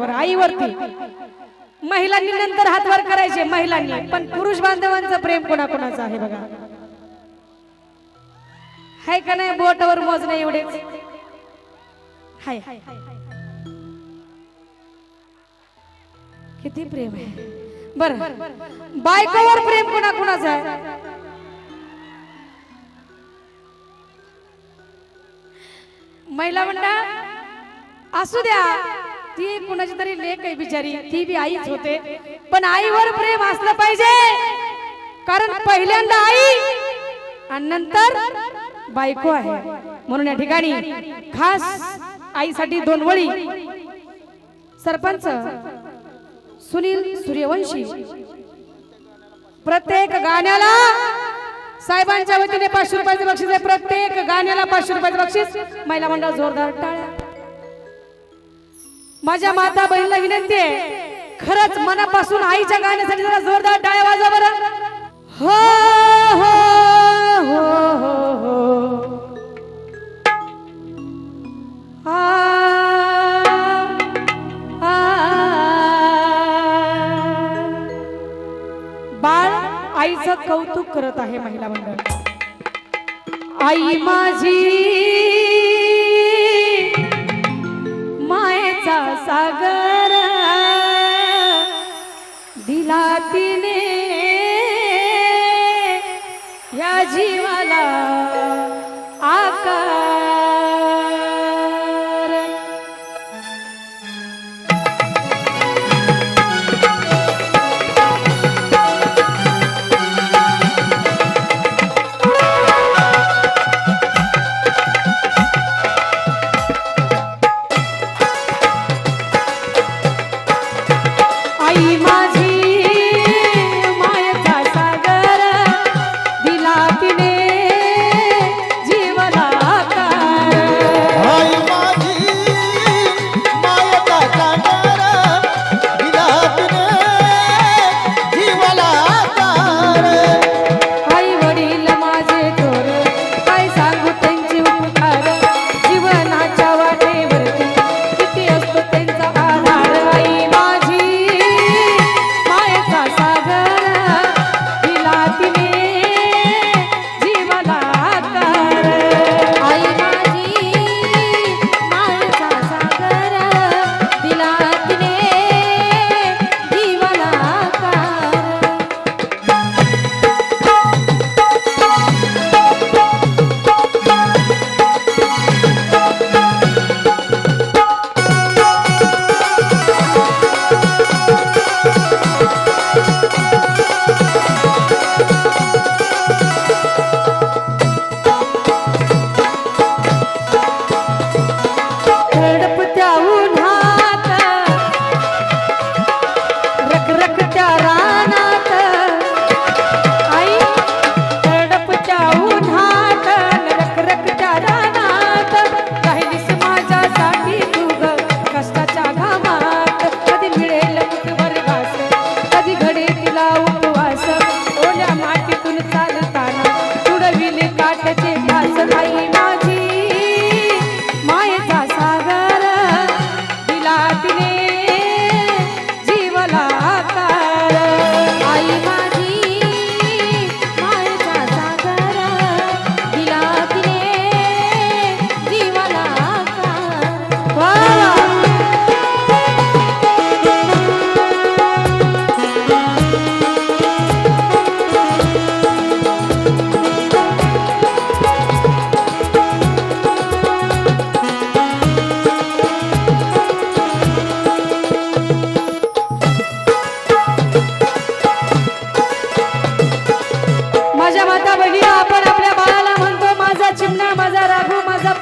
वर आईवरती. महिलांनी नंतर हातवार करायचे महिलांनी. पण पुरुष बांधवांचं प्रेम कोणाकोणाचं आहे बघा? हाय का नाही बोटावर मोजणे एवढेच हाय किती प्रेम आहे. बर. बायकोवर प्रेम कोणाकोणाचं आहे? महिला म्हणता असू द्या. ती कुणाची तरी लेख आहे बिचारी ती बी आईच होते. पण आईवर प्रेम असलं पाहिजे. कारण पहिल्यांदा आई आणि नंतर बायको आहे. म्हणून या ठिकाणी खास आईसाठी दोन वळी. सरपंच सुनील सूर्यवंशी. प्रत्येक गाण्याला साहेबांच्या वतीने पाचशे रुपयाचे बक्षीस आहे. प्रत्येक गाण्याला पाचशे रुपयाचे बक्षीस. महिला मंडळ जोरदार टाळ्या. माझ्या माता बहिणीला विनंती आहे खरंच मनापासून आईच्या गाण्यासाठी जरा जोरदार टाळ्या वाजा बरं. हो हो हो हो हो. आ. बाळ आईचं कौतुक करत आहे महिला मंडळ. आई माझी या जीवाला आकार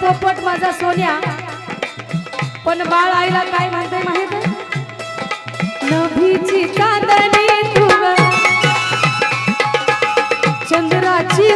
पोपट माझा सोन्या. पण बाळ आईला काय म्हणते माहीत? नभीची चांदणी चंद्राची